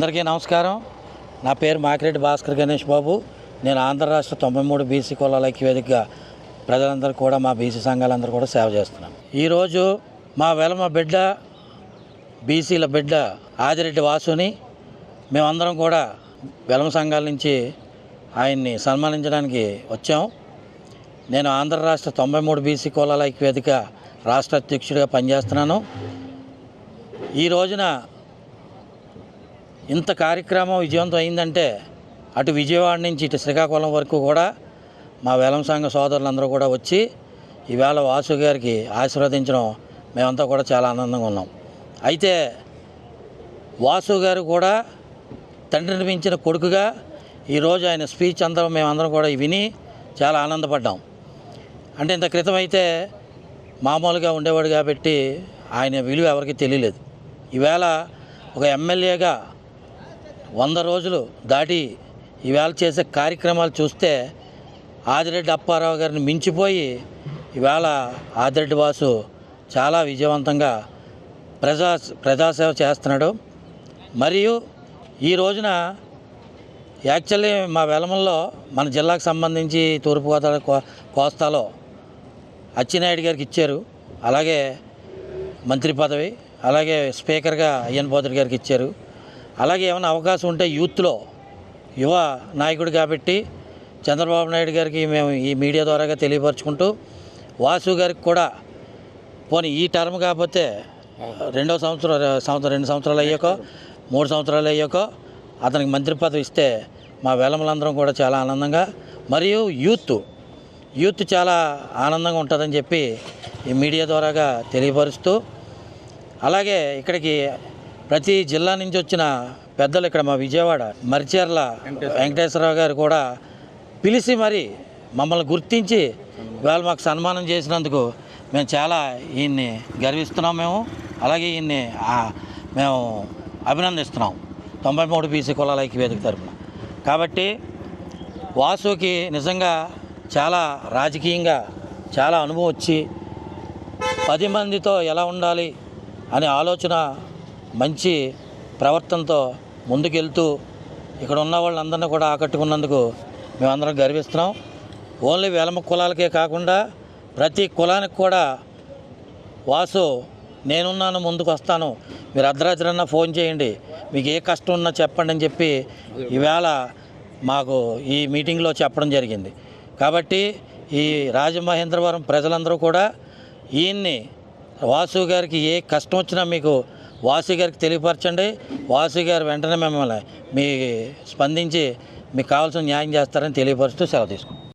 అందరికీ నమస్కారం. నా పేరు మాకిరెడ్డి భాస్కర్ గణేష్ బాబు. నేను ఆంధ్ర రాష్ట్ర తొంభై మూడు బీసీ కులాల ఐక్యవేదికగా ప్రజలందరూ కూడా మా బీసీ సంఘాలందరూ కూడా సేవ చేస్తున్నాం. ఈరోజు మా వెలమ బిడ్డ బీసీల బిడ్డ ఆదిరెడ్డి వాసుని మేమందరం కూడా వెలమ సంఘాల నుంచి ఆయన్ని సన్మానించడానికి వచ్చాం. నేను ఆంధ్ర రాష్ట్ర తొంభై మూడు బీసీ కులాల ఐక్యవేదిక రాష్ట్ర అధ్యక్షుడిగా పనిచేస్తున్నాను. ఈ రోజున ఇంత కార్యక్రమం విజయవంతం అయిందంటే అటు విజయవాడ నుంచి ఇటు శ్రీకాకుళం వరకు కూడా మా వేలం సంఘ సోదరులందరూ కూడా వచ్చి ఈవేళ వాసు గారికి ఆశీర్వదించడం మేమంతా కూడా చాలా ఆనందంగా ఉన్నాం. అయితే వాసు గారు కూడా తండ్రిని పెంచిన కొడుకుగా ఈరోజు ఆయన స్పీచ్ అందరం మేమందరం కూడా విని చాలా ఆనందపడ్డాం. అంటే ఇంత క్రితం అయితే మామూలుగా ఉండేవాడు కాబట్టి ఆయన విలువ ఎవరికి తెలియలేదు. ఈవేళ ఒక ఎమ్మెల్యేగా వంద రోజులు దాటి ఈవేళ చేసే కార్యక్రమాలు చూస్తే ఆదిరెడ్డి అప్పారావు గారిని మించిపోయి ఈవేళ ఆదిరెడ్డి వాసు చాలా విజయవంతంగా ప్రజా ప్రజాసేవ చేస్తున్నాడు. మరియు ఈ రోజున యాక్చువల్లీ మా వెలమల్లో మన జిల్లాకు సంబంధించి తూర్పుగోదావరి కో కోస్తాలో అచ్చినాయుడు గారికి ఇచ్చారు. అలాగే మంత్రి పదవి అలాగే స్పీకర్గా అయ్యన్ పోతుడి గారికి ఇచ్చారు. అలాగే ఏమైనా అవకాశం ఉంటే యూత్లో యువ నాయకుడు కాబట్టి చంద్రబాబు నాయుడు గారికి మేము ఈ మీడియా ద్వారాగా తెలియపరచుకుంటూ వాసు గారికి కూడా పోనీ ఈ టర్మ్ కాకపోతే రెండో సంవత్సరం సంవత్సరం రెండు సంవత్సరాలు అయ్యాకో మూడు సంవత్సరాలు అయ్యాకో అతనికి మంత్రి పదవి ఇస్తే మా వేలములందరం కూడా చాలా ఆనందంగా మరియు యూత్ యూత్ చాలా ఆనందంగా ఉంటుందని చెప్పి ఈ మీడియా ద్వారాగా తెలియపరుస్తూ అలాగే ఇక్కడికి ప్రతి జిల్లా నుంచి వచ్చిన పెద్దలు ఇక్కడ మా విజయవాడ మరిచేర్ల వెంకటేశ్వరరావు గారు కూడా పిలిచి మరి మమ్మల్ని గుర్తించి వాళ్ళు మాకు సన్మానం చేసినందుకు మేము చాలా ఈయన్ని గర్విస్తున్నాం మేము. అలాగే ఈయన్ని మేము అభినందిస్తున్నాం. తొంభై మూడు బీసీ కులాల ఐక్యవేదిక తరఫున కాబట్టి వాసుకి నిజంగా చాలా రాజకీయంగా చాలా అనుభవం వచ్చి పది మందితో ఎలా ఉండాలి అనే ఆలోచన మంచి ప్రవర్తనతో ముందుకెళ్తూ ఇక్కడ ఉన్న వాళ్ళందరినీ కూడా ఆకట్టుకున్నందుకు మేమందరం గర్విస్తున్నాం. ఓన్లీ వెలమ కులాలకే కాకుండా ప్రతి కులానికి కూడా వాసు నేనున్నాను ముందుకు వస్తాను మీరు అర్ధరాత్రి ఫోన్ చేయండి. మీకు ఏ కష్టం ఉన్నా చెప్పండి అని చెప్పి ఈవేళ మాకు ఈ మీటింగ్లో చెప్పడం జరిగింది. కాబట్టి ఈ రాజమహేంద్రవరం ప్రజలందరూ కూడా ఈయన్ని వాసు గారికి ఏ కష్టం వచ్చినా మీకు వాసు గారికి తెలియపరచండి. వాసు గారు వెంటనే మిమ్మల్ని మీ స్పందించి మీకు కావాల్సిన న్యాయం చేస్తారని తెలియపరుస్తూ సెలవు తీసుకుంటాం